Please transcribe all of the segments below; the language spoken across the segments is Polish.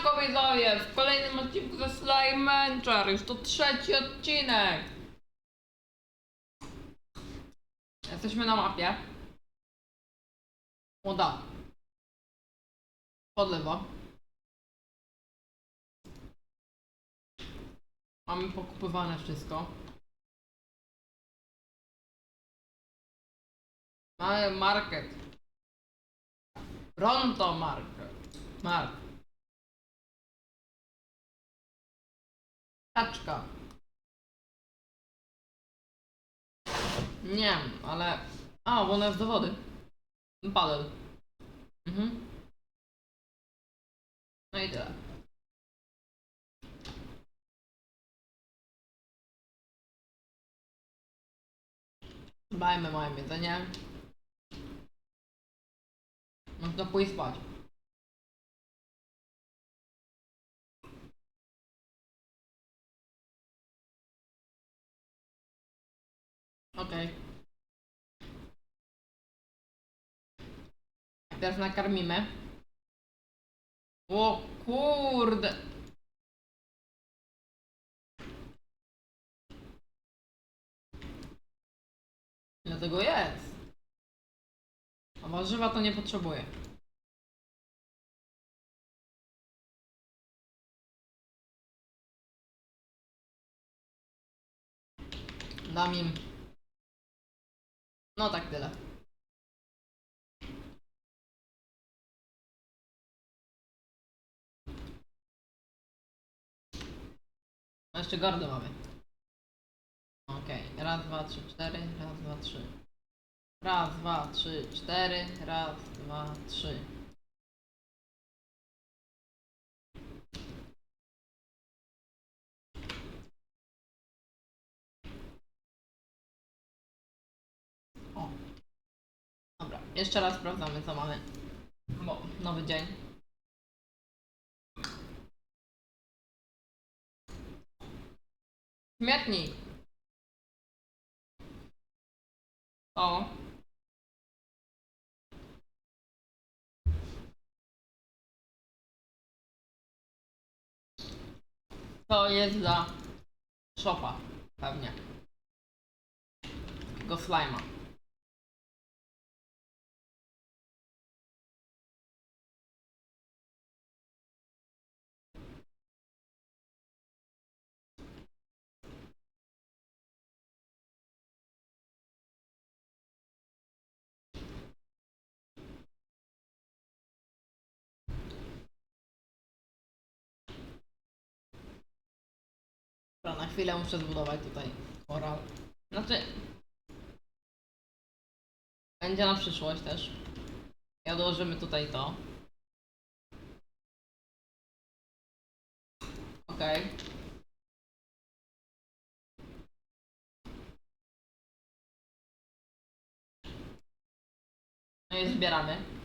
Siemanko widzowie, w kolejnym odcinku ze Slime Mancher, już to trzeci odcinek. Jesteśmy na mapie. Woda. Podlewa. Mamy pokupywane wszystko. Mamy market. Pronto market. Market. Kaczka. Nie ale... A, bo ona jest do wody. Padel. Mhm. No i tyle. Dbajmy moje jedzenie. Można pójść spać. Okej. Teraz nakarmimy. O kurde. Ile tego jest? A warzywa to nie potrzebuję. Dam im. No tak tyle. No jeszcze gardę mamy. Okej, raz, dwa, trzy, cztery, raz, dwa, trzy. Raz, dwa, trzy, cztery, raz, dwa, trzy. Jeszcze raz sprawdzamy co mamy. Bo nowy dzień. Śmietnik. O. To jest dla szopa, pewnie. Go slima. Na chwilę muszę zbudować tutaj koral. Znaczy... Będzie na przyszłość też. I odłożymy tutaj to. Okej. No i zbieramy.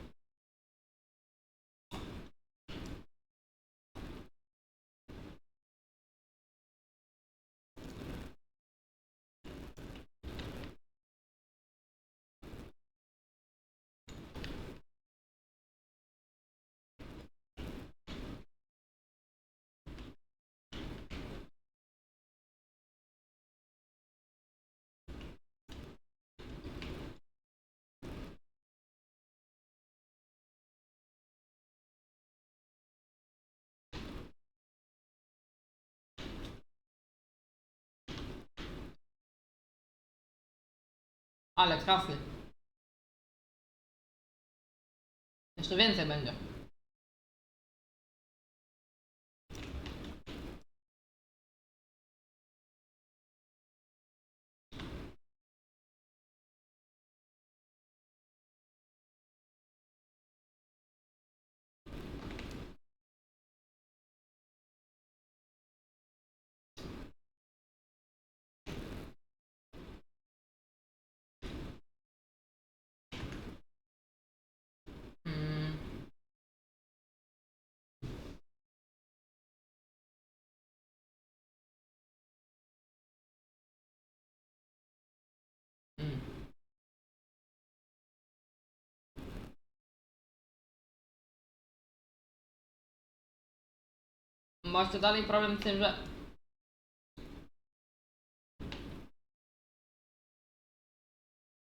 Ale kasy. Jeszcze więcej będzie. Macie dalej problem z tym, że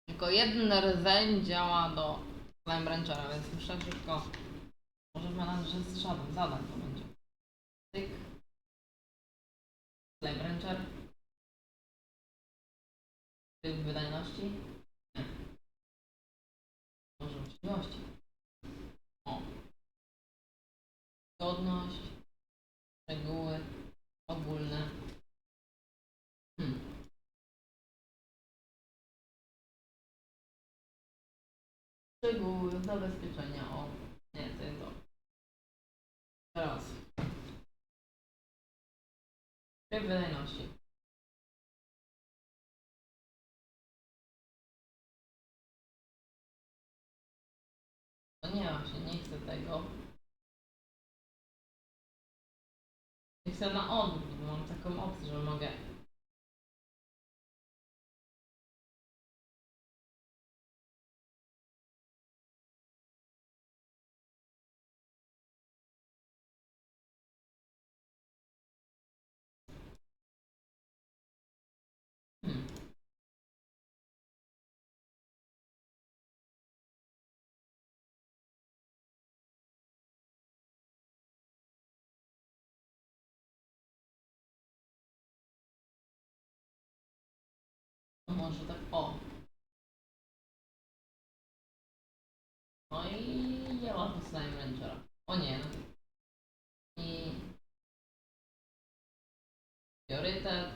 tylko jeden rdzeń działa do Slime Ranchera, więc muszę szybko może menadżer z żaden zadań to będzie. Tyk. Slime Rancher. Tryb wydajności. Nie. Może uczciwości. O. Zgodność. Szczegóły. Ogólne. Hmm. Szczegóły zabezpieczenia. O. Nie, to jest to. Teraz. Wydajności. Nie chcę na odwrót, bo mam taką opcję, że mogę. Może tak, o. No i działa to Slime Ranchera. O nie. I... Priorytet.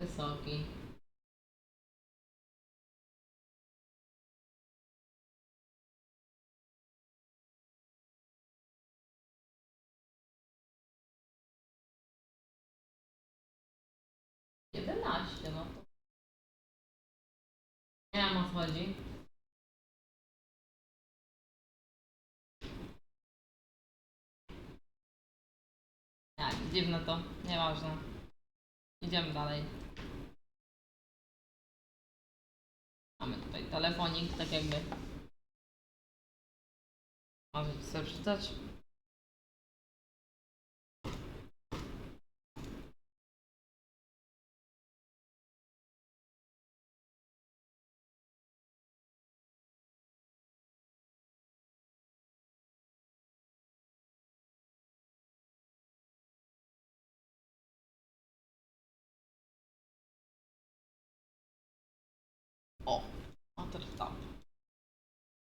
Wysoki. Chodzi. Tak, dziwne to, nieważne. Idziemy dalej. Mamy tutaj telefonik, tak jakby. Możecie sobie przeczytać.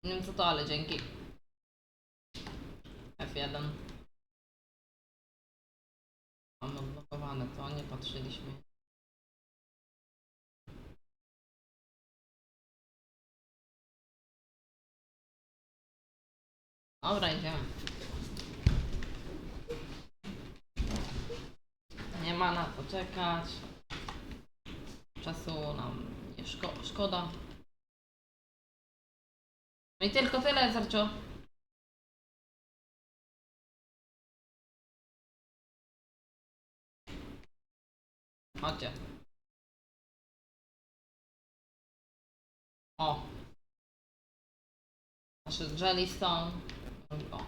Wiem co to, ale dzięki. F1. Mamy odblokowane to, nie patrzyliśmy. Dobra, idziemy. Nie ma na to czekać. Czasu nam szko szkoda. No i tylko tyle, Zarcio. Chodźcie. O. Nasze Jellystone. O.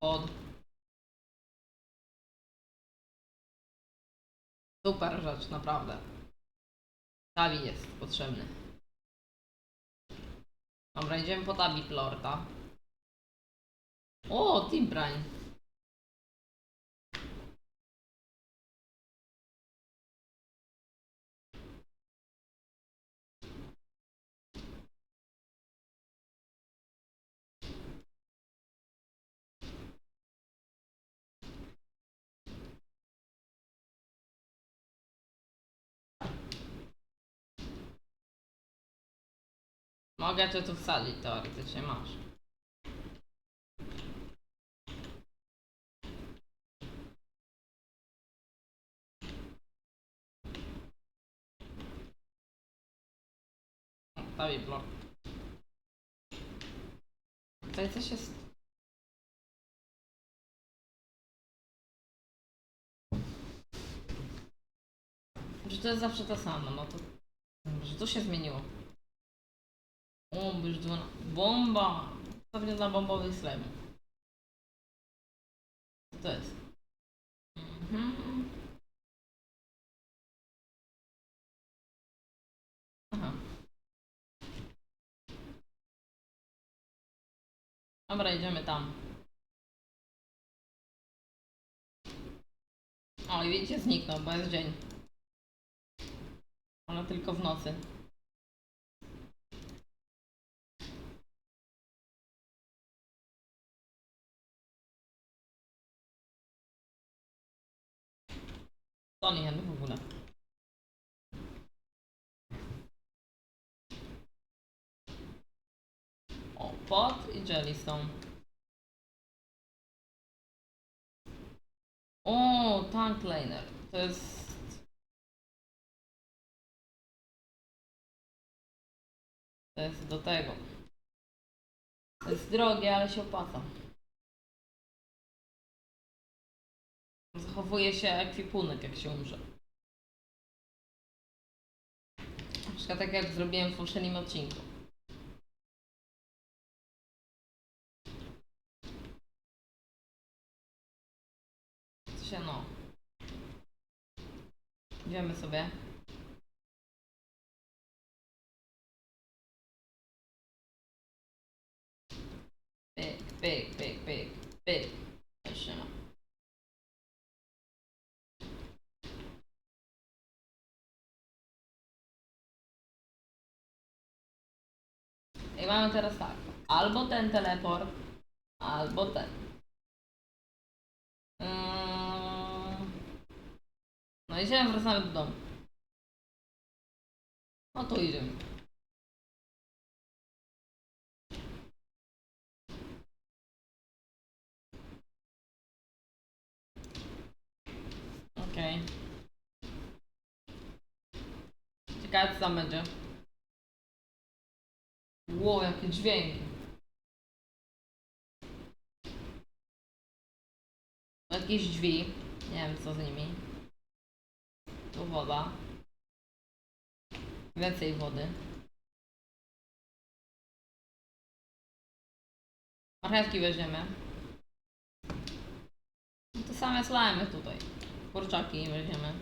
Pod. Super rzecz, naprawdę. Tabi jest potrzebny. Dobra, idziemy po Tabi Plorta. O, Team Mogę cię tu wsadzić teoretycznie, masz. Tabi blok. Tutaj coś jest. Że to jest zawsze to samo, no to... Że to się zmieniło. O, już 12. Bomba! Pewnie dla bombowych. Co to jest? Mhm. Aha. Dobra, idziemy tam. O, i widzicie, zniknął, bo jest dzień. Ale tylko w nocy. To nie w ogóle. O, pot i jellystone. O, tank laner. To jest... To jest do tego. To jest drogie, ale się opłaca. Zachowuje się ekwipunek, jak się umrze. Na przykład tak jak zrobiłem w poprzednim odcinku. Co się no. Idziemy sobie. Pyk, pyk, I mamy teraz tak. Albo ten teleport, albo ten. Mm. No idziemy, wracamy do domu. No to idziemy. Okej. Ciekawe co tam będzie. Ło, jakie dźwięki. Jakieś drzwi. Nie wiem co z nimi. Tu woda. Więcej wody. Marchewki weźmiemy. I te same slajmy tutaj. Kurczaki weźmiemy.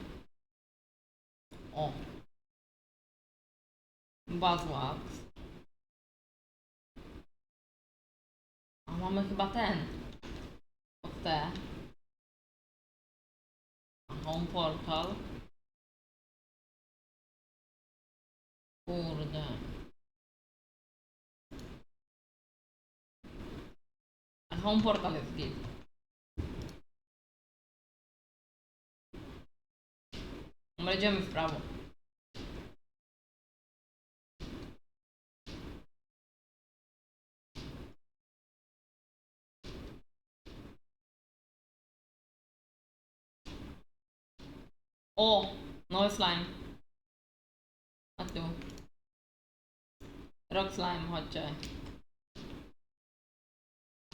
O. Bazłax. A mamy chyba ten. Od te. Home portal. Kurde. A home portal jest git. Będziemy w prawo. O! Nowy slime. A tu. Rock slime, chodźcie.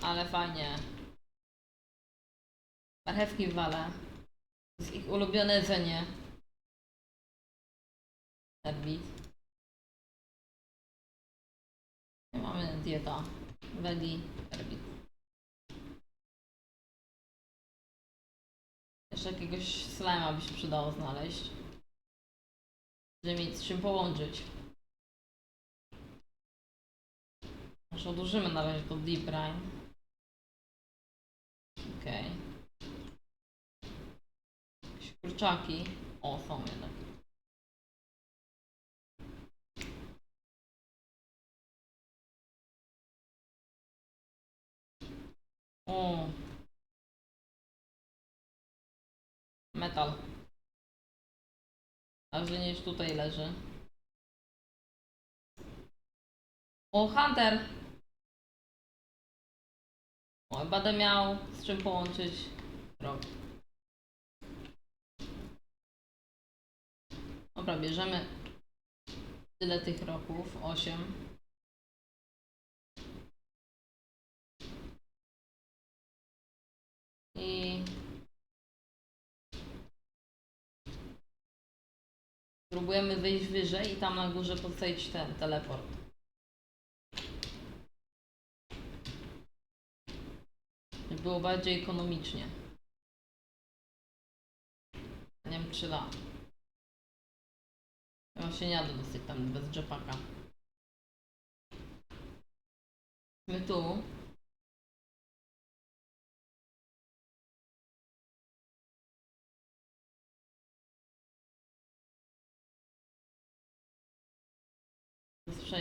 Ale fajnie. Marchewki wale. To jest ich ulubione jedzenie. Herbit. I mamy dieta. Veggie, herbit. Jeszcze jakiegoś slima by się przydało znaleźć. Żeby mieć z czym połączyć. Może odłożymy na razie to deep brine. Okej. Jakieś kurczaki. O, są jednak. O. Metal. A że nie tutaj leży. O, Hunter! O, będę miał z czym połączyć rok. Dobra, bierzemy tyle tych roków, 8. I Próbujemy wyjść wyżej i tam na górze postawić ten teleport. Było bardziej ekonomicznie. Nie wiem, czy da. Ja się nie jadę dosyć tam bez jetpacka. My tu.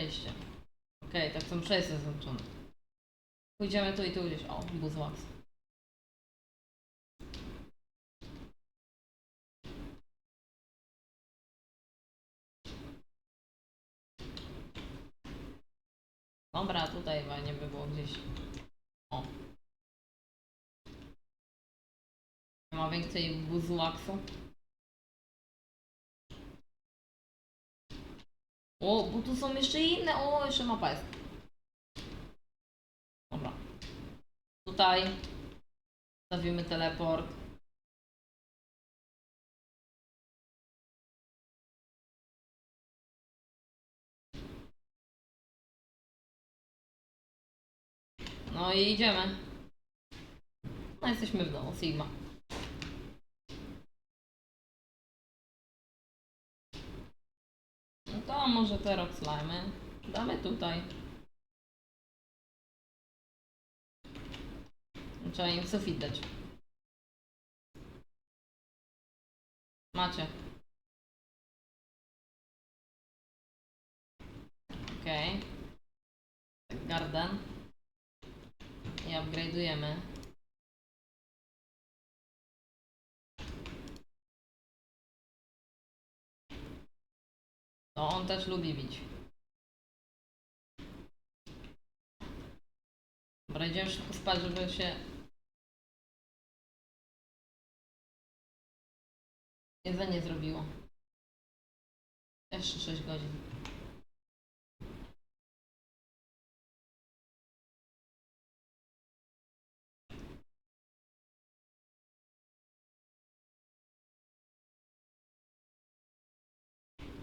Przejście. Okej, tak są przejście zaznaczone. Pójdziemy tu i tu gdzieś. O, buzłak. Dobra, tutaj fajnie by było gdzieś. O. Nie ma więcej buzłaksu. O, bo tu są jeszcze inne. O, jeszcze mapa jest. Dobra. Tutaj stawimy teleport. No i idziemy. No jesteśmy w domu, Sigma. No to może te rock slimy. Damy tutaj. Trzeba im sufit dać. Macie. Okej. Okay. Garden. I upgrade'ujemy. To on też lubi bić. Dobra, idziemy szybko spać, żeby się... Jedzenie zrobiło. Jeszcze 6 godzin.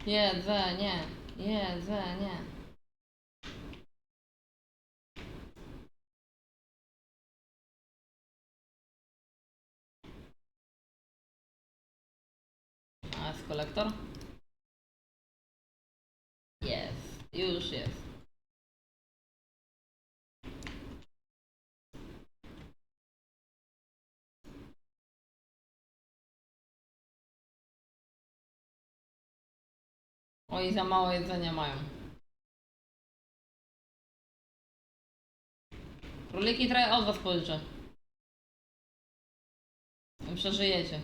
Jedzenie, jedzenie. A jest kolektor? Oj, za mało jedzenia mają. Króliki trochę od was pożyczę. Przeżyjecie.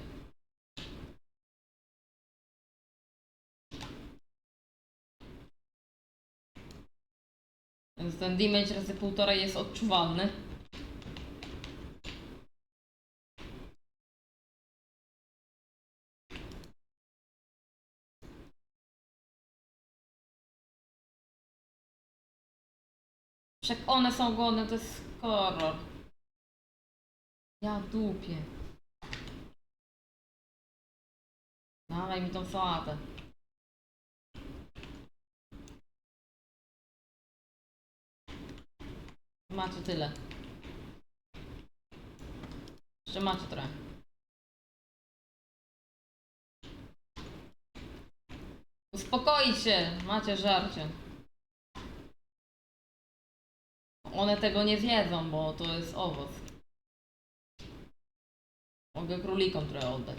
Więc ten damage razy półtorej jest odczuwalny. Wszak one są głodne, to jest horror. Ja dupię. Dawaj mi tą sałatę. Macie tyle. Jeszcze macie trochę. Uspokoić się, macie żarcie. One tego nie zjedzą, bo to jest owoc. Mogę królikom trochę oddać.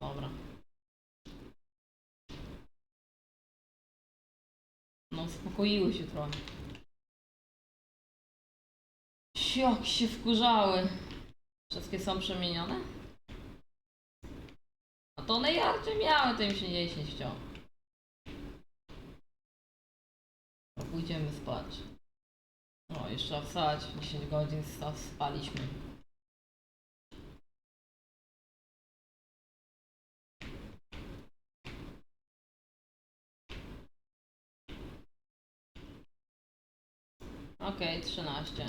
Dobra. No, uspokoiły się trochę. Jak się wkurzały. Wszystkie są przemienione? A to one jarcie miały, to im się nie chciało. No, pójdziemy spać. O, jeszcze wstać. 10 godzin spaliśmy. Okej, 13.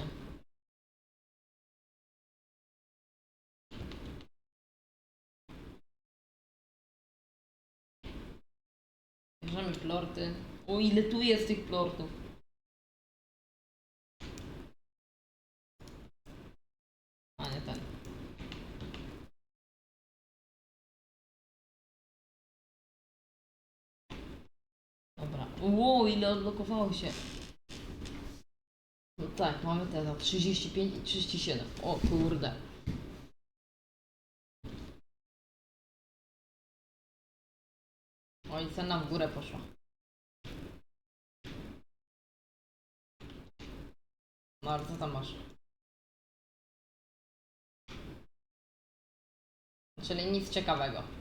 Bierzemy plorty. O ile tu jest tych plortów. A nie ten. Dobra. Ło, ile odblokowało się. No tak, mamy te za 35 i 37. O kurde. Cena w górę poszła. No ale co tam masz? Czyli nic ciekawego.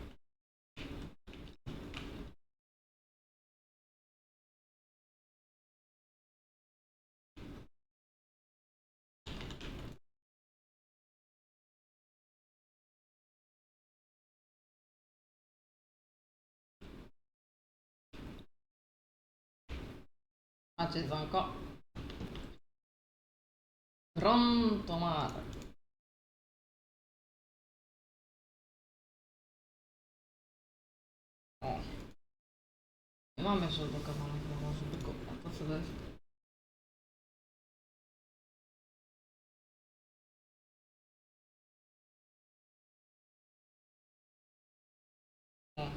Macie? Pronto mare. O. To co to jest? O.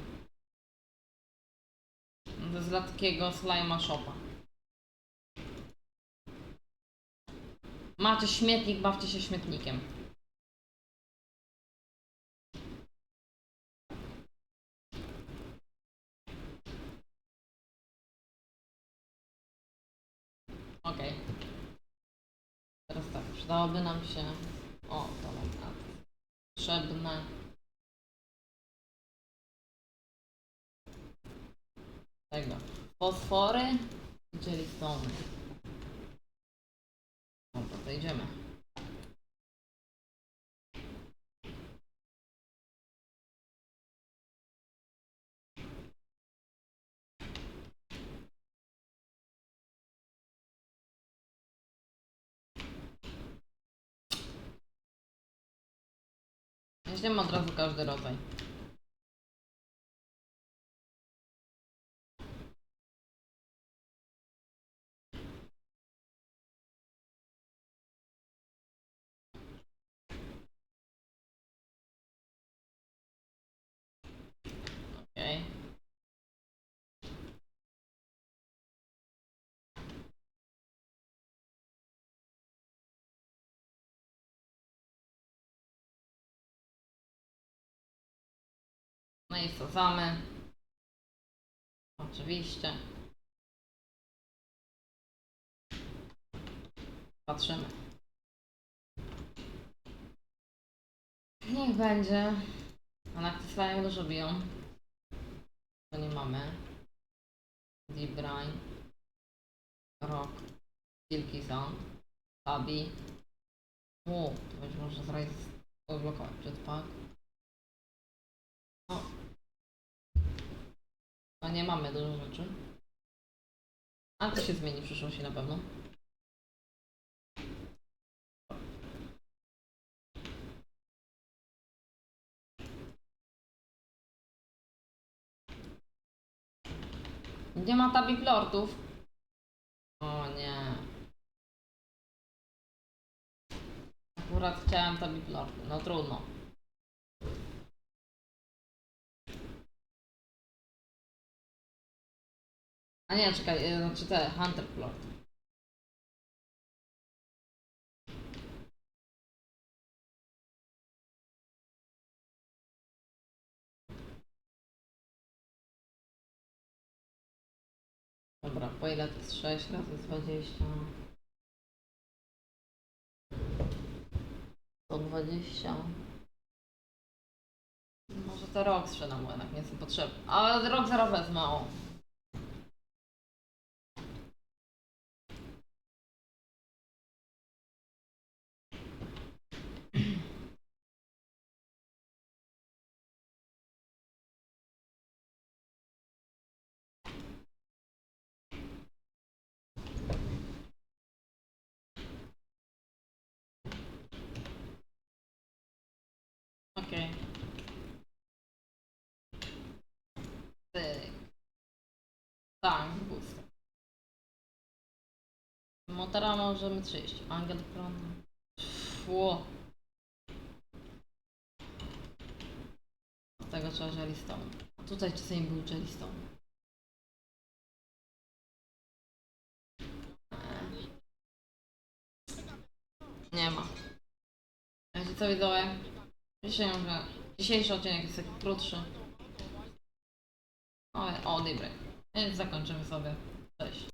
To jest dla takiego slima shopa. Macie śmietnik, bawcie się śmietnikiem. Okej. Teraz tak, przydałoby nam się... O, to tak. Potrzebne... Tego. Fosfory i jellystone'y. To idziemy. Weźmiemy od razu każdy rodzaj. No i wsadzamy. Oczywiście. Patrzymy. Niech będzie. A na slime dużo biją. To nie mamy. Brine. Rock. Silky Sound. Tabi. O, to będzie można zrobić odblokować jetpack. O. No nie mamy dużo rzeczy. Ale to się zmieni w przyszłości na pewno. Nie ma tabik lordów. O nie. Akurat chciałem tabik lordy. No trudno. A nie, czekaj, e, znaczy te, Hunter Lord. Dobra, po ile to jest 6 razy 20? 120. Może te rok sprzedam, bo jednak nie są potrzebne. Ale rok zaraz wezmę, o. Okej. Pyk. Tak, boost. Motora możemy 30. Angel prądu. Szło. Z tego trzeba Jellystone. Tutaj czasami był Jellystone. Nie ma. Wiecie co widzowie? Dzisiaj mówię, dzisiejszy odcinek jest taki krótszy. O, o Dibry. Więc zakończymy sobie. Cześć.